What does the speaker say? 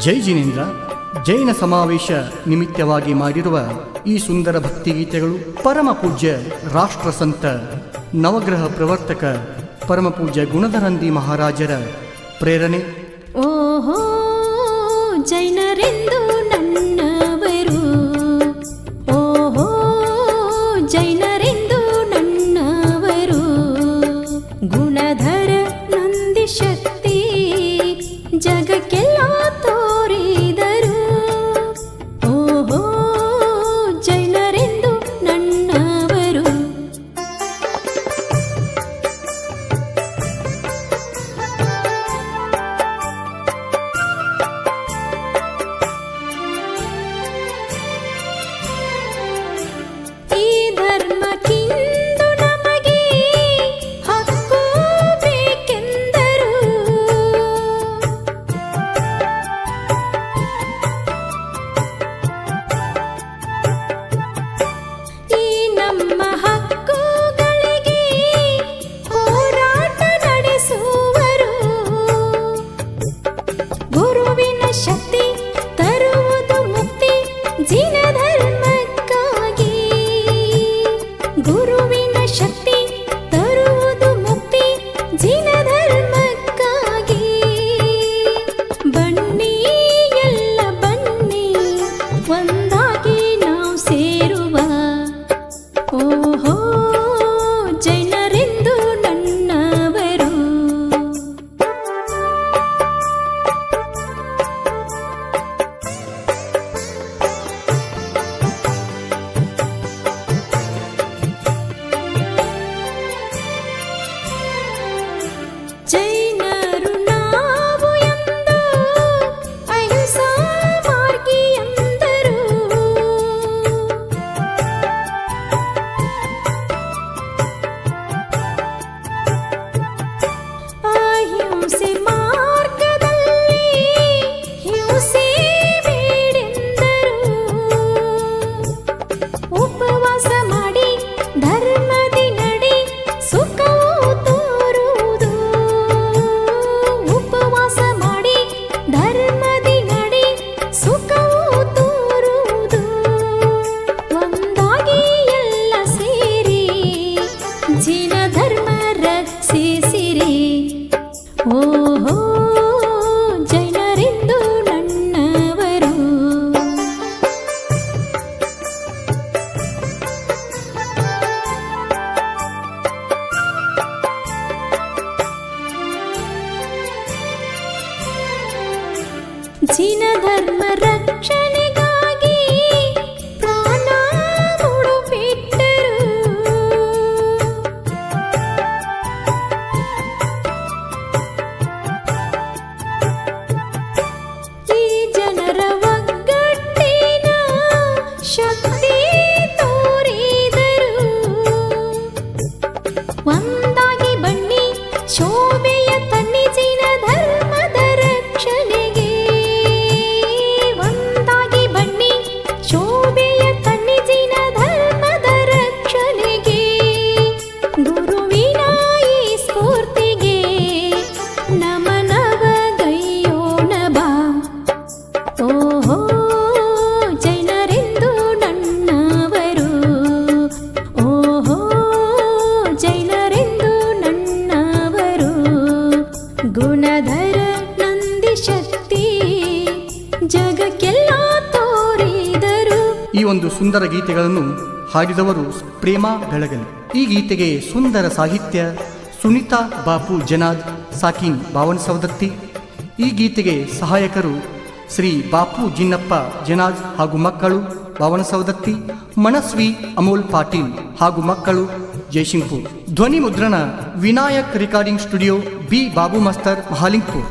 ಜೈ ಜಿನೇಂದ್ರ. ಜೈನ ಸಮಾವೇಶ ನಿಮಿತ್ತವಾಗಿ ಮಾಡಿರುವ ಈ ಸುಂದರ ಭಕ್ತಿಗೀತೆಗಳು ಪರಮ ಪೂಜ್ಯ ರಾಷ್ಟ್ರ ಸಂತ, ನವಗ್ರಹ ಪ್ರವರ್ತಕ ಪರಮ ಪೂಜ್ಯ ಗುಣಧರಂದಿ ಮಹಾರಾಜರ ಪ್ರೇರಣೆ. ಓಹೋ, ಜೈನರೆಂದು ನನ್ನವರು. ಓಹೋ, ಜೈನರೆಂದು ನನ್ನವರು. ಗುಣಧರ ನಂದಿ One ಜಿನ ಧರ್ಮ ಈ ಒಂದು ಸುಂದರ ಗೀತೆಗಳನ್ನು ಹಾಡಿದವರು ಪ್ರೇಮ ಬೆಳಗಲಿ. ಈ ಗೀತೆಗೆ ಸುಂದರ ಸಾಹಿತ್ಯ ಸುನಿತಾ ಬಾಪು ಜನಾದ್ ಸಾಕಿನ್ ಬಾವನ್ ಸವದತ್ತಿ ಈ ಗೀತೆಗೆ ಸಹಾಯಕರು ಶ್ರೀ ಬಾಪು ಜಿನ್ನಪ್ಪ ಜನಾಜ್ ಹಾಗೂ ಮಕ್ಕಳು ಬಾವನ ಸವದತ್ತಿ ಮನಸ್ವಿ ಅಮೋಲ್ ಪಾಟೀಲ್ ಹಾಗೂ ಮಕ್ಕಳು ಜಯಶಿಂಗ್ಪುರ್ ಧ್ವನಿ ಮುದ್ರಣ Vinayak recording studio B Babu master Mahalingpur.